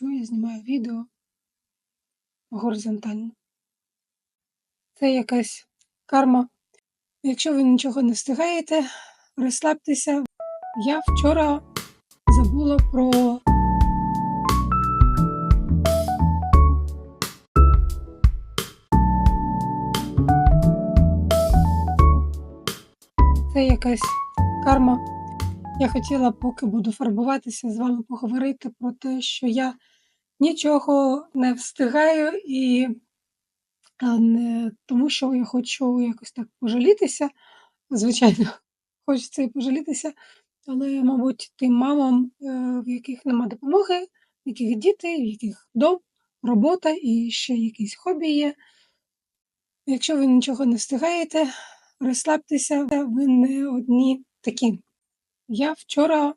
чому я знімаю відео горизонтально. Це якась карма. Якщо ви нічого не встигаєте, розслабтеся. Я вчора забула про це якась карма. Я хотіла, поки буду фарбуватися, з вами поговорити про те, що я нічого не встигаю, і не тому, що я хочу якось так пожалітися. Звичайно, хочеться і пожалітися, але, мабуть, тим мамам, е, в яких нема допомоги, в яких діти, в яких дом, робота і ще якісь хобі є. Якщо ви нічого не встигаєте, розслабтеся, ви не одні такі. Я вчора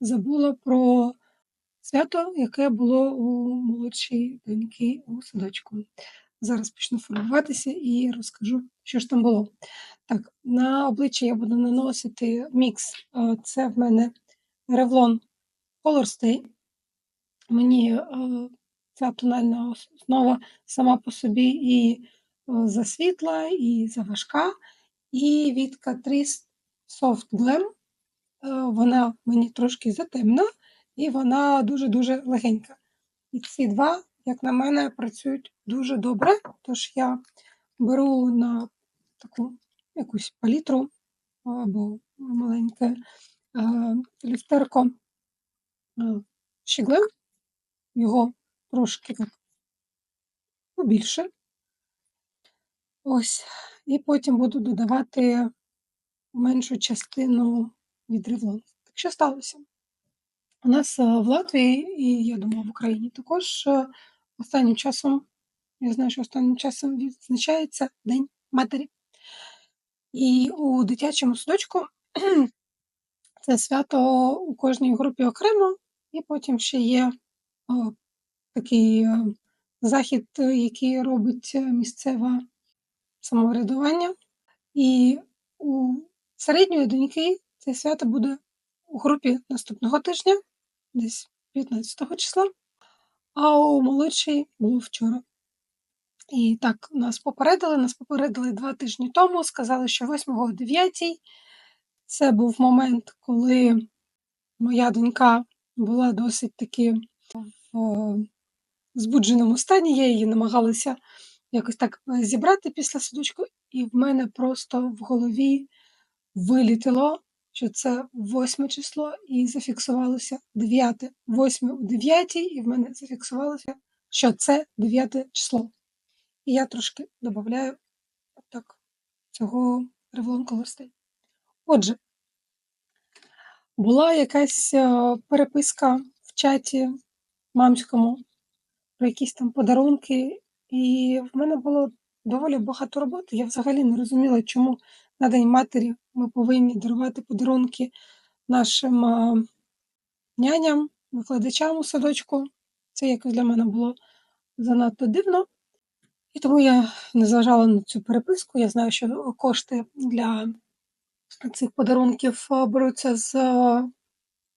забула про свято, яке було у молодшій доньки у садочку. Зараз почну фарбуватися і розкажу, що ж там було. Так, на обличчя я буду наносити мікс. Е, Це в мене Revlon Color Stay. Мені е, ця тональна основа сама по собі і е, засвітла, і заважка. І від Catrice Soft Glam. Вона мені трошки затемна, і вона дуже-дуже легенька. І ці два, як на мене, працюють дуже добре. Тож я беру на таку якусь палітру або маленьке е, люстерко е, щіглем, його трошки так побільше. Ось. І потім буду додавати меншу частину від Revlon. Так що сталося? У нас е, в Латвії, і я думаю, в Україні також е, останнім часом, я знаю, що останнім часом відзначається День Матері. І у дитячому садочку це свято у кожній групі окремо, і потім ще є о, такий е, захід, е, який робить е, місцеве самоврядування. І у середньої доньки це свято буде у групі наступного тижня, десь 15 числа, а у молодшій було вчора. І так, нас попередили, нас попередили два тижні тому, сказали, що 8 о 9 це був момент, коли моя донька була досить таки в е, збудженому стані. Я її намагалася якось так е, зібрати після садочку, і в мене просто в голові вилітіло, що це 8 число, і зафіксувалося 9. 8 у 9, і в мене зафіксувалося, що це 9 число. І я трошки додаю так, цього Revlon Color Отже, була якась е, переписка в чаті мамському про якісь там подарунки, і в мене було доволі багато роботи. Я взагалі не розуміла, чому на День матері ми повинні дарувати подарунки нашим няням, викладачам у садочку. Це якось для мене було занадто дивно. І тому я не зважала на цю переписку. Я знаю, що кошти для цих подарунків беруться з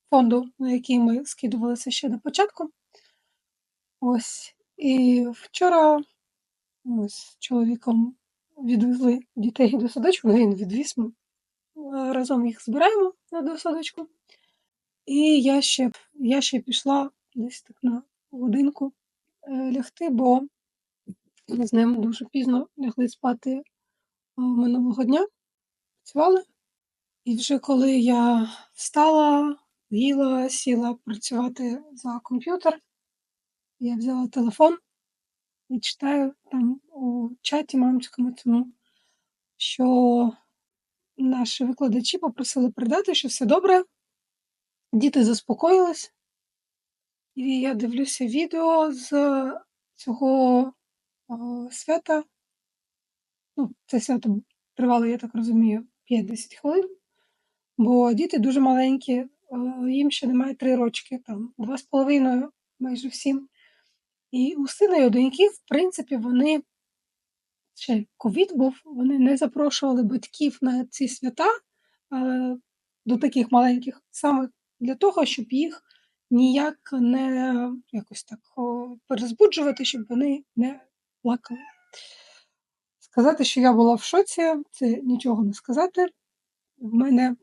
фонду, на який ми скидувалися ще до початку. Ось. І вчора ми з чоловіком відвезли дітей до садочку, він відвіз е, разом їх збираємо до садочку. І я ще я ще пішла десь так на годинку лягти, бо ми з ним дуже пізно лягли спати минулого дня, працювали. І вже коли я встала, їла, сіла працювати за комп'ютер, я взяла телефон і читаю там у чаті мамському цьому, що наші викладачі попросили передати, що все добре, діти заспокоїлись. І я дивлюся відео з цього о, свята. Ну, це свято тривало, я так розумію, 5-10 хвилин, бо діти дуже маленькі, їм ще немає 3 рочки, там, 2,5 майже всім. І у сина і у в принципі, вони ще ковід був, вони не запрошували батьків на ці свята е, до таких маленьких, саме для того, щоб їх ніяк не якось так перезбуджувати, щоб вони не плакали. Сказати, що я була в шоці, це нічого не сказати. В мене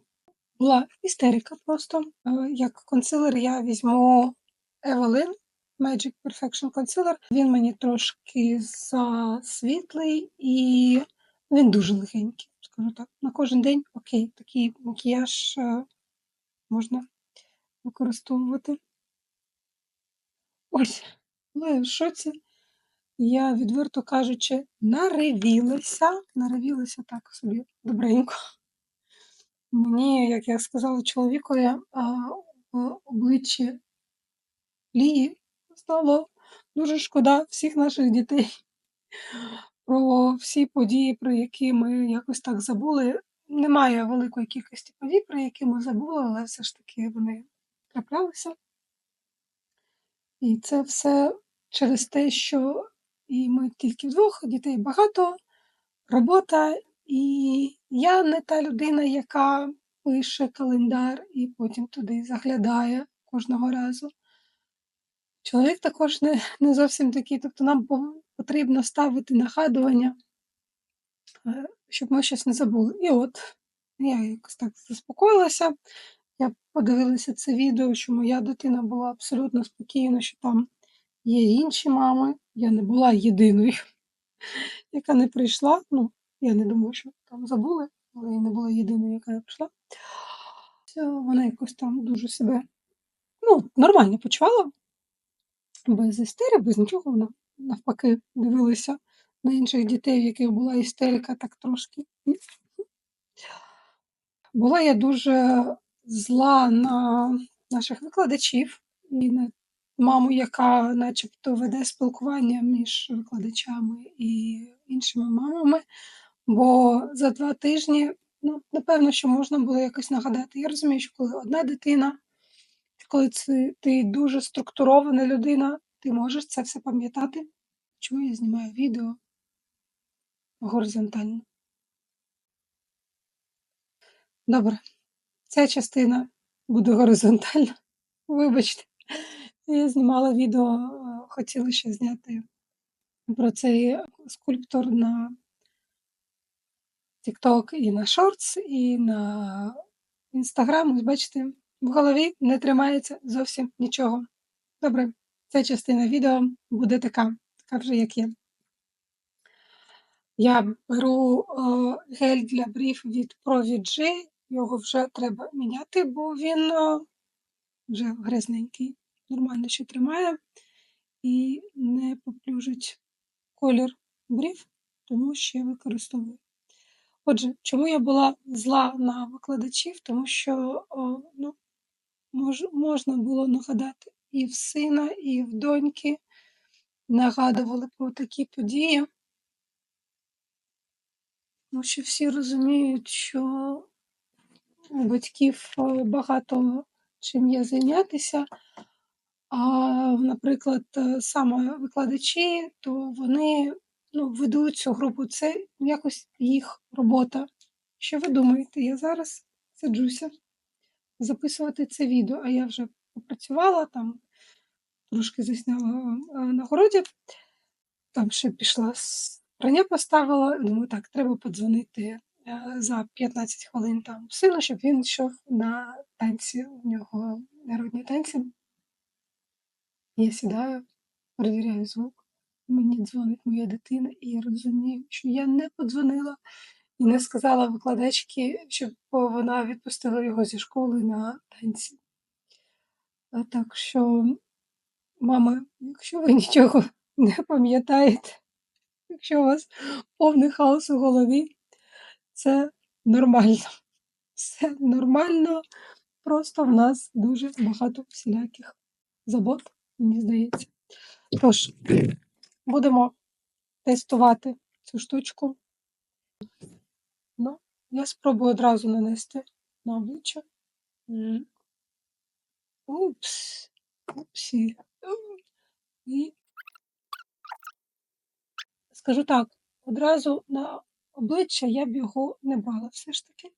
була істерика просто. Е, Як консилер я візьму Evelyn Magic Perfection Concealer. Він мені трошки засвітлий і він дуже легенький, скажу так. На кожен день окей, такий макіяж е, можна використовувати. Ось, була я в шоці. Я, відверто кажучи, наривілася, наривілася так собі добренько. Мені, як я сказала чоловікові, а, в обличчі Лії стало дуже шкода всіх наших дітей. Про всі події, про які ми якось так забули. Немає великої кількості подій, про які ми забули, але все ж таки вони траплялися. І це все через те, що і ми тільки вдвох, дітей багато, робота, і я не та людина, яка пише календар і потім туди заглядає кожного разу. Чоловік також не, не зовсім такий, тобто нам потрібно ставити нагадування, е, щоб ми щось не забули. І от я якось так заспокоїлася. Я подивилася це відео, що моя дитина була абсолютно спокійна, що там є інші мами. Я не була єдиною, яка не прийшла. Ну, я не думаю, що там забули, але я не була єдиною, яка не прийшла. Вона якось там дуже себе ну, нормально почувала, без істерії, без нічого. Вона навпаки дивилася на інших дітей, в яких була істерика, так трошки. Була я дуже зла на наших викладачів і на маму, яка начебто веде спілкування між викладачами і іншими мамами. Бо за два тижні, ну, напевно, що можна було якось нагадати. Я розумію, що коли одна дитина, коли це, ти дуже структурована людина, ти можеш це все пам'ятати. Чому я знімаю відео горизонтально? Добре, ця частина буде горизонтальна. Вибачте, я знімала відео, е, хотіла ще зняти про цей скульптор на TikTok і на Shorts, і на Instagram. Ось бачите, в голові не тримається зовсім нічого. Добре, ця частина відео буде така, така вже як є. Я беру е, гель для брів від ProVG, його вже треба міняти, бо він е, вже грязненький, нормально ще тримає і не поплюжить колір брів, тому ще використовую. Отже, чому я була зла на викладачів? Тому що о, ну, мож, можна було нагадати і в сина, і в доньки нагадували про такі події. Тому що всі розуміють, що у батьків е, багато чим є зайнятися. А, наприклад, е, саме викладачі, то вони ну, ведуть цю групу, це якось їх робота. Що ви думаєте? Я зараз сиджуся записувати це відео, а я вже попрацювала там, трошки засняла е, на городі, там ще пішла прання поставила. Думаю, так, треба подзвонити е, за 15 хвилин там сину, щоб він йшов на танці. У нього народні танці. Я сідаю, перевіряю звук. Мені дзвонить моя дитина, і я розумію, що я не подзвонила і не сказала викладачці, щоб вона відпустила його зі школи на танці. Так що, мама, якщо ви нічого не пам'ятаєте, якщо у вас повний хаос у голові, це нормально. Все нормально. Просто в нас дуже багато всіляких забот, мені здається. Тож, будемо тестувати цю штучку. Ну, я спробую одразу нанести на обличчя. Упс. Упсі. І скажу так, одразу на обличчя я б його не брала все ж таки.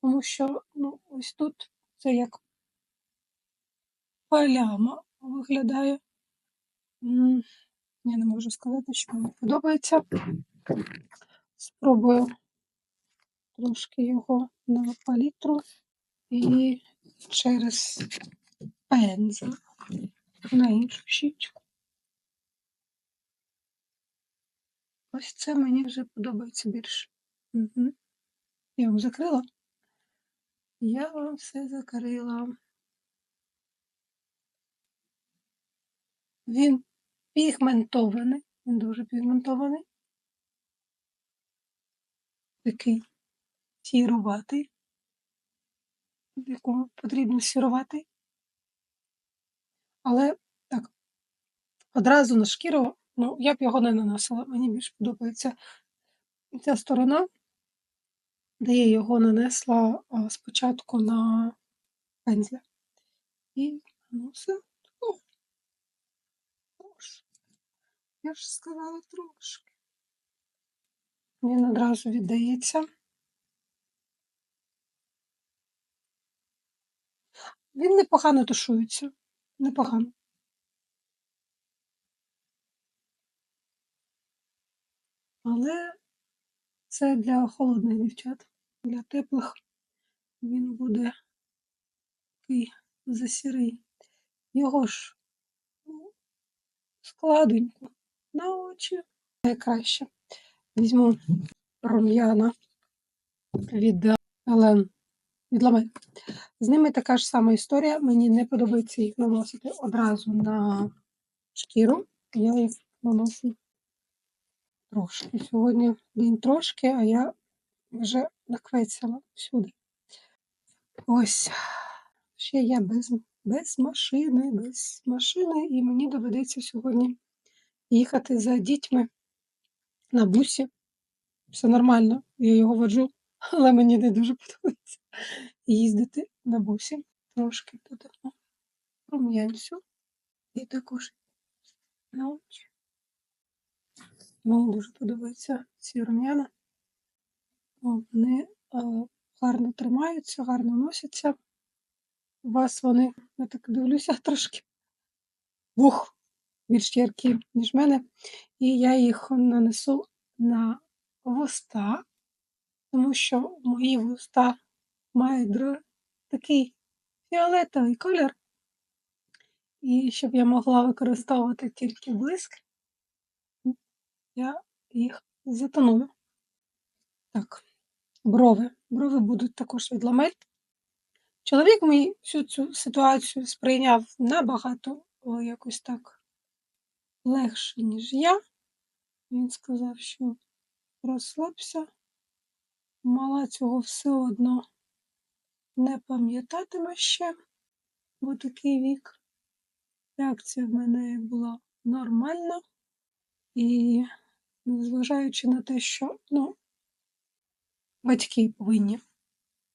Тому що, ну, ось тут це як пляма виглядає. Я не можу сказати, що мені подобається. Спробую трошки його на палітру і через пензель на іншу щічку. Ось це мені вже подобається більше. Угу. Я вам закрила? Я вам все закрила. Він пігментований, він дуже пігментований. Такий сіруватий, якому потрібно сірувати. Але так, одразу на шкіру, ну, я б його не наносила. Мені більш подобається ця сторона, де я його нанесла спочатку на пензля. І ну все. Я ж сказала трошки. Він одразу віддається. Він непогано тушується. Непогано. Але це для холодних дівчат. Для теплих він буде такий засірий. Його ж ну, складенько на очі. Найкраще. Візьму рум'яна від Елен від Ламель. З ними така ж сама історія. Мені не подобається їх наносити одразу на шкіру. Я їх наношу трошки. Сьогодні день трошки, а я вже наквецяла всюди. Ось. Ще я без, без машини, без машини, і мені доведеться сьогодні їхати за дітьми на бусі. Все нормально, я його воджу, але мені не дуже подобається їздити на бусі. Трошки додамо рум'янцю і також на очі. Мені дуже подобаються ці рум'яна. Вони е, гарно тримаються, гарно носяться. У вас вони, я так дивлюся, трошки вух більш яркі, ніж в мене. І я їх нанесу на вуста, тому що мої вуста мають такий фіолетовий колір. І щоб я могла використовувати тільки блиск, я їх затоную. Так, брови. Брови будуть також від ламель. Чоловік мій всю цю ситуацію сприйняв набагато о, якось так легше, ніж я. Він сказав, що розслабся, мала цього все одно не пам'ятатиме ще, бо такий вік. Реакція в мене була нормальна. І незважаючи на те, що ну, батьки повинні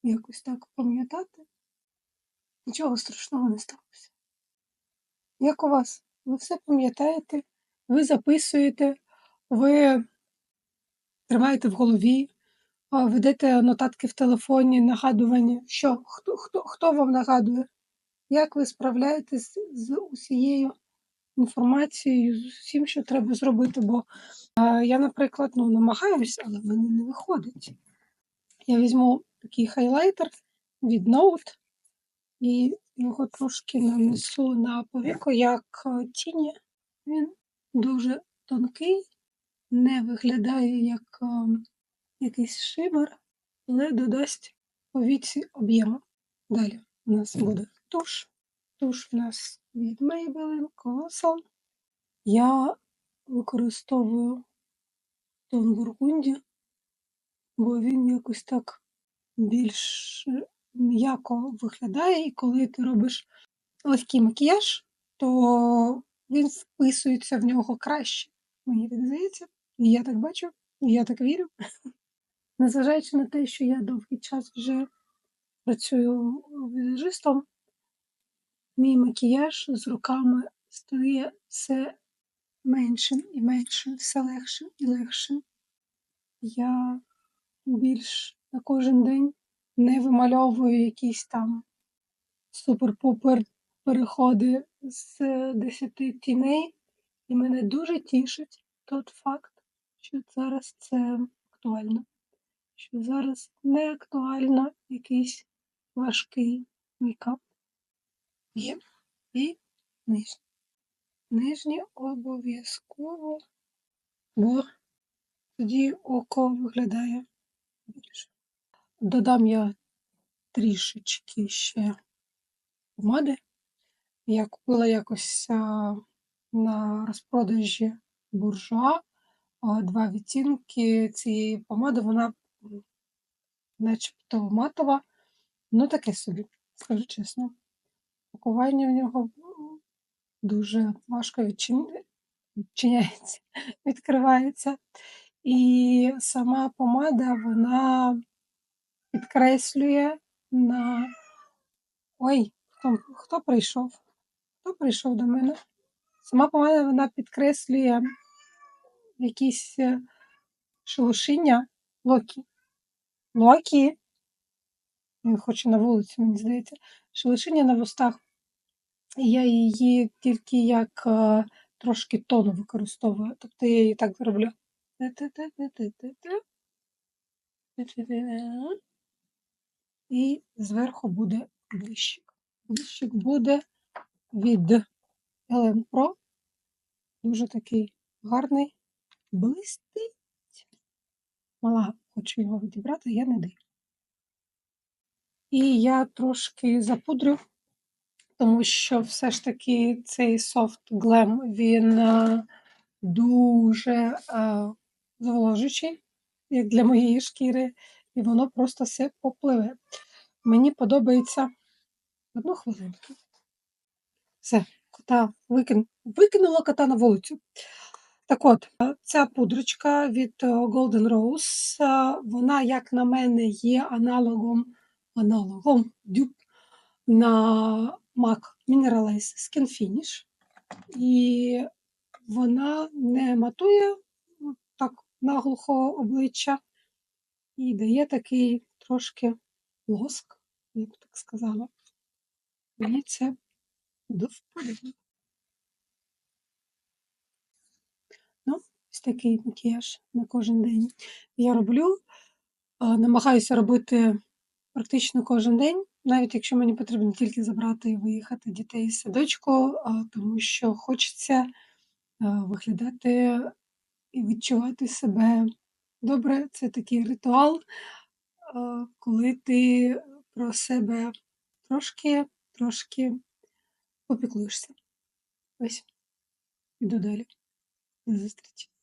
якось так пам'ятати, нічого страшного не сталося. Як у вас? Ви все пам'ятаєте, ви записуєте, ви тримаєте в голові, ведете нотатки в телефоні, нагадування. Що? Хто, хто, хто вам нагадує? Як ви справляєтесь з усією інформацією, з усім, що треба зробити? Бо а, я, наприклад, ну, намагаюся, але в мене не виходить. Я візьму такий хайлайтер від Note і його трошки нанесу на повіку як е, тіні. Він дуже тонкий, не виглядає як е, якийсь шимер, але додасть повіці об'єму. Далі у нас буде туш. Туш у нас від Maybelline Colossal. Я використовую тон бургунді, бо він якось так більш м'яко виглядає, і коли ти робиш легкий макіяж, то він вписується в нього краще. Мені так здається, і я так бачу, і я так вірю. Незважаючи на те, що я довгий час вже працюю візажистом, мій макіяж з руками стає все меншим і меншим, все легшим і легшим. Я більш на кожен день не вимальовую якісь там супер-пупер переходи з 10 тіней, і мене дуже тішить тот факт, що зараз це актуально, що зараз не актуально якийсь важкий мейкап. Є і нижні. Нижні обов'язково, бо тоді око виглядає більше. Додам я трішечки ще помади. Я купила якось на розпродажі буржуа два відтінки цієї помади, вона начебто матова, ну таке собі, скажу чесно. Пакування в нього дуже важко відчиняється, відкривається. І сама помада, вона підкреслює на. Ой, хто, хто прийшов? Хто прийшов до мене? Сама помада вона підкреслює якісь е, шелушіння Локі. Локі. Він хоче на вулицю, мені здається. Шелушіння на вустах. Я її тільки як е, трошки тону використовую. Тобто я її так зроблю. І зверху буде блищик. Блищик буде від Ellen Pro. Дуже такий гарний, блистить. Мала хочу його відібрати, я не даю. І я трошки запудрю, тому що все ж таки цей Soft Glam, він е, дуже е, зволожуючий, як для моєї шкіри, і воно просто все попливе. Мені подобається одну хвилинку. Все, кота викин... викинула кота на вулицю. Так от, ця пудрочка від е, Golden Rose, е, вона, як на мене, є аналогом, аналогом дюб на MAC Mineralize Skin Finish. І вона не матує ну, так наглухо обличчя і дає такий трошки лоск, я б так сказала. Мені це до вподоби. Ну, ось такий макіяж на кожен день я роблю. Намагаюся робити практично кожен день, навіть якщо мені потрібно тільки забрати і виїхати дітей з садочку, тому що хочеться виглядати і відчувати себе добре. Це такий ритуал, коли ти про себе трошки, трошки попіклуєшся. Ось, іду далі. До зустрічі.